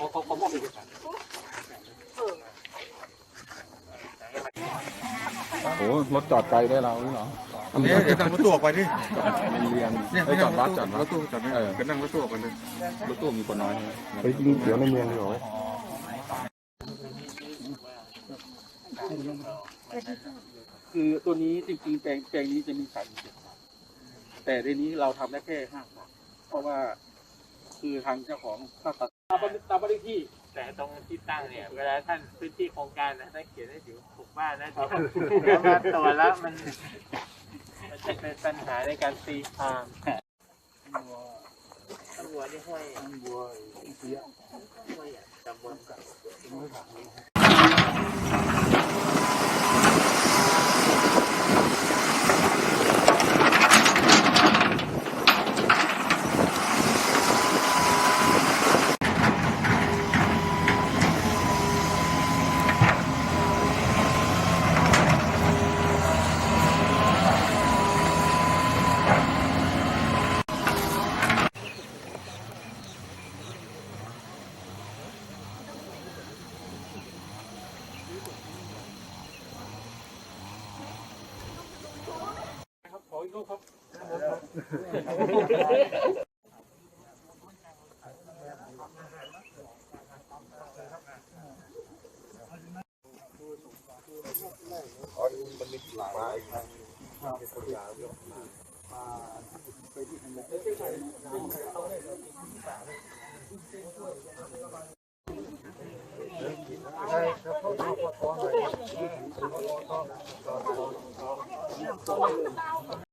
เขาเขาเขามอบเอกสารโอ้รถจอดไกลได้เรานี่เหรอเนี่ยเดี๋ยวนั่งรถตู้ออกไปดิมันเรียนเนี่ยเอ้ยจอดวัดจอดรวัดถตู้จอดเนี่ยเออก็นั่งรถตู้ออกไปเลยรถตู้มีคนน้อยไปกินเดี๋ยวในเมืองดีกว่าไหมคือตัวนี้จริงๆแปลงแปลงนี้จะมีสามสิบแต่ในนี้เราทำได้แค่ห้าฝักเพราะว่าคือทางเจ้าของถ้าตัด ตามบันตามบันเลขที่ แต่ตรงที่ตั้งเนี่ย เวลาท่านพื้นที่โครงการนะท่านเขียนให้ถึงหกบ้านนะแล้วมาตรวจแล้วมันมันจะเป็นปัญหาในการตีความต้นบัวนี่ห้อยบัวเสียห้อยอะตำบล กับครับขออีกรูปครับเ